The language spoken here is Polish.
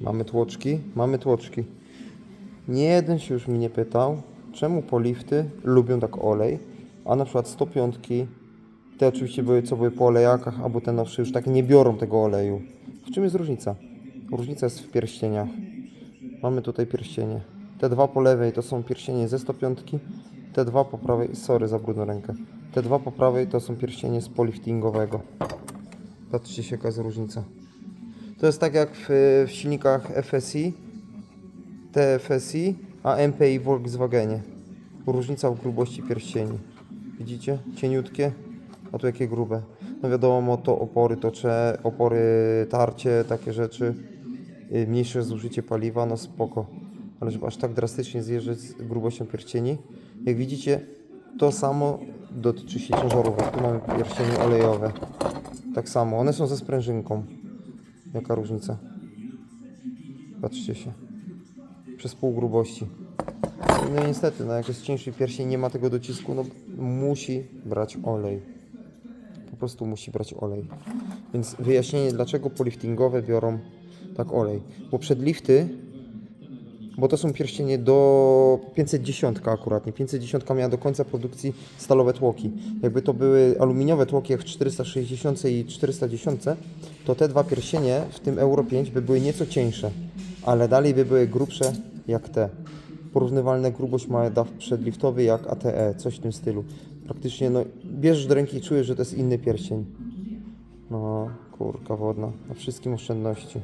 Mamy tłoczki? Mamy tłoczki. Nie jeden się już mnie pytał, czemu polifty lubią tak olej, a na przykład 105, te oczywiście były, co były po olejakach, albo te nowsze już tak nie biorą tego oleju. W czym jest różnica? Różnica jest w pierścieniach. Mamy tutaj pierścienie. Te dwa po lewej to są pierścienie ze 105, te dwa po prawej, sorry za brudną rękę, te dwa po prawej to są pierścienie z poliftingowego. Patrzcie się jaka jest różnica. To jest tak jak w, w silnikach FSI, TFSI, a MPI w Volkswagenie. Różnica w grubości pierścieni. Widzicie? Cieniutkie, a tu jakie grube. No wiadomo, to opory tocze, opory tarcie, takie rzeczy. Y, Mniejsze zużycie paliwa, no spoko. Ale żeby aż tak drastycznie zjeżdżać z grubością pierścieni. Jak widzicie, to samo dotyczy się ciężarówek. Tu mamy pierścienie olejowe. Tak samo, one są ze sprężynką. Jaka różnica? Patrzcie się. Przez pół grubości. No niestety, no jak jest cieńszy pierścień, nie ma tego docisku, no musi brać olej. Po prostu musi brać olej. Więc wyjaśnienie, dlaczego poliftingowe biorą tak olej. Bo przedlifty, bo to są pierścienie do 510 akurat, nie 510 miała do końca produkcji stalowe tłoki. Jakby to były aluminiowe tłoki jak w 460 i 410, to te dwa pierścienie w tym Euro 5 by były nieco cieńsze, ale dalej by były grubsze jak te. Porównywalne grubość ma DAW przedliftowy jak ATE, coś w tym stylu. Praktycznie no, bierzesz do ręki i czujesz, że to jest inny pierścień. No, kurka wodna, na wszystkim oszczędności.